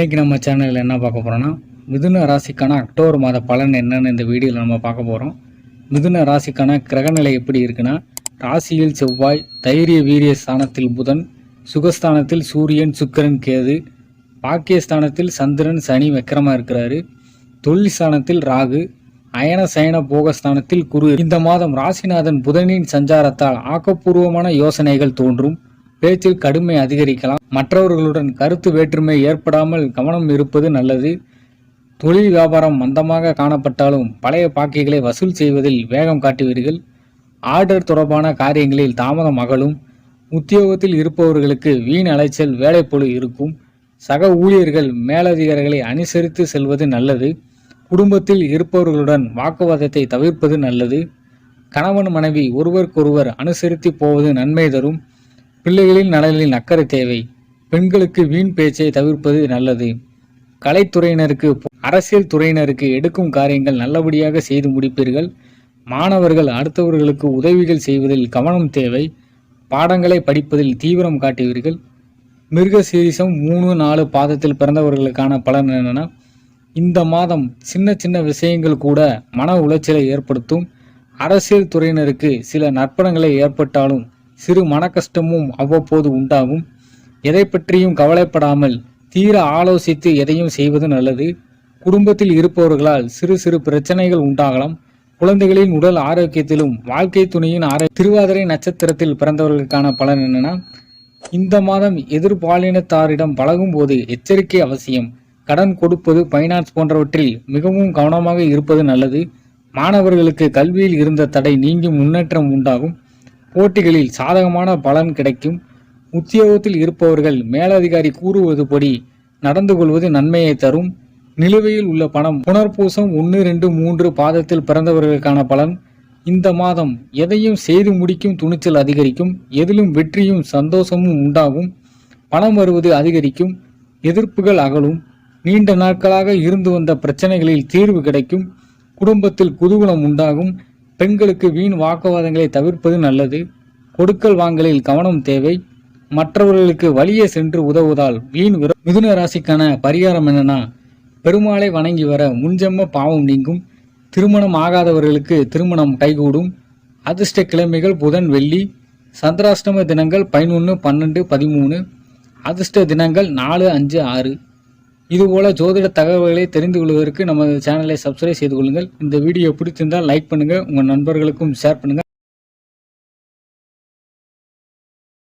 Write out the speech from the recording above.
இன்றைக்கி நம்ம சேனலில் என்ன பார்க்க போகிறோன்னா மிதுன ராசிக்கான அக்டோபர் மாத பலன் என்னன்னு இந்த வீடியோவில் நம்ம பார்க்க போகிறோம் மிதுன ராசிக்கான கிரகநிலை எப்படி இருக்குன்னா ராசியில் செவ்வாய் தைரிய வீரிய ஸ்தானத்தில் புதன் சுகஸ்தானத்தில் சூரியன் சுக்கரன் கேது பாக்கியஸ்தானத்தில் சந்திரன் சனி வக்கரமாக இருக்கிறாரு. தொழில் ஸ்தானத்தில் ராகு அயன சயன போகஸ்தானத்தில் குரு. இந்த மாதம் ராசிநாதன் புதனின் சஞ்சாரத்தால் ஆக்கப்பூர்வமான யோசனைகள் தோன்றும். பேச்சில் கடுமை அதிகரிக்கலாம். மற்றவர்களுடன் கருத்து வேற்றுமை ஏற்படாமல் கவனம் இருப்பது நல்லது. தொழில் வியாபாரம் மந்தமாக காணப்பட்டாலும் பழைய பாக்கிகளை வசூல் செய்வதில் வேகம் காட்டுவீர்கள். ஆர்டர் தொடர்பான காரியங்களில் தாமதம் அகலும். உத்தியோகத்தில் இருப்பவர்களுக்கு வீண் அலைச்சல் வேலைப்பொழு இருக்கும். சக ஊழியர்கள் மேலதிகாரிகளை அனுசரித்து செல்வது நல்லது. குடும்பத்தில் இருப்பவர்களுடன் வாக்குவாதத்தை தவிர்ப்பது நல்லது. கணவன் மனைவி ஒருவருக்கொருவர் அனுசரித்து போவது நன்மை தரும். பிள்ளைகளின் நலனில் அக்கறை தேவை. பெண்களுக்கு வீண் பேச்சை தவிர்ப்பது நல்லது. கலைத்துறையினருக்கு அரசியல் துறையினருக்கு எடுக்கும் காரியங்கள் நல்லபடியாக செய்து முடிப்பீர்கள். மாணவர்கள் அடுத்தவர்களுக்கு உதவிகள் செய்வதில் கவனம் தேவை. பாடங்களை படிப்பதில் தீவிரம் காட்டுவீர்கள். மிருக சீரிசம் மூணு நாலு பாதத்தில் பிறந்தவர்களுக்கான பலன் என்னன்னா? இந்த மாதம் சின்ன சின்ன விஷயங்கள் கூட மன உளைச்சலை ஏற்படுத்தும். அரசியல் துறையினருக்கு சில நற்பணங்களை ஏற்பட்டாலும் சிறு மனக்கஷ்டமும் அவ்வப்போது உண்டாகும். எதை பற்றியும் கவலைப்படாமல் தீர ஆலோசித்து எதையும் செய்வது நல்லது. குடும்பத்தில் இருப்பவர்களால் சிறு சிறு பிரச்சனைகள் உண்டாகலாம். குழந்தைகளின் உடல் ஆரோக்கியத்திலும் வாழ்க்கை துணையின் ஆரோ திருவாதிரை நட்சத்திரத்தில் பிறந்தவர்களுக்கான பலன் என்னன்னா இந்த மாதம் எதிர்பாலினத்தாரிடம் பழகும்போது எச்சரிக்கை அவசியம். கடன் கொடுப்பது பைனான்ஸ் போன்றவற்றில் மிகவும் கவனமாக இருப்பது நல்லது. மாணவர்களுக்கு கல்வியில் இருந்த தடை நீங்கி முன்னேற்றம் உண்டாகும். போட்டிகளில் சாதகமான பலன் கிடைக்கும். உத்தியோகத்தில் இருப்பவர்கள் மேலதிகாரி கூறுவதுபடி நடந்து கொள்வது நன்மையை தரும். நிலுவையில் உள்ள பணம் புனர்பூசம் ஒன்று ரெண்டு மூன்று பாதத்தில் பிறந்தவர்களுக்கான பலன். இந்த மாதம் எதையும் செய்து முடிக்கும் துணிச்சல் அதிகரிக்கும். எதிலும் வெற்றியும் சந்தோஷமும் உண்டாகும். பணம் வருவது அதிகரிக்கும். எதிர்ப்புகள் அகலும். நீண்ட நாட்களாக இருந்து வந்த பிரச்சனைகளில் தீர்வு கிடைக்கும். குடும்பத்தில் குதூகலம் உண்டாகும். பெண்களுக்கு வீண் வாக்குவாதங்களை தவிர்ப்பது நல்லது. கொடுக்கல் வாங்கலில் கவனம் தேவை. மற்றவர்களுக்கு வழியே சென்று உதவுவதால் வீண் மிதுன ராசிக்கான பரிகாரம் என்னன்னா பெருமாளை வணங்கி வர முன்ஜென்ம பாவம் நீங்கும். திருமணம் ஆகாதவர்களுக்கு திருமணம் கைகூடும். அதிர்ஷ்ட கிழமைகள் புதன் வெள்ளி. சந்திராஷ்டம தினங்கள் பதினொன்று பன்னெண்டு பதிமூணு. அதிர்ஷ்ட தினங்கள் நாலு அஞ்சு ஆறு. இதுபோல் ஜோதிட தகவல்களை தெரிந்து கொள்வதற்கு நமது சேனலை சப்ஸ்கிரைப் செய்து கொள்ளுங்கள். இந்த வீடியோ பிடித்திருந்தால் லைக் பண்ணுங்கள் உங்கள் நண்பர்களுக்கும் ஷேர் பண்ணுங்கள்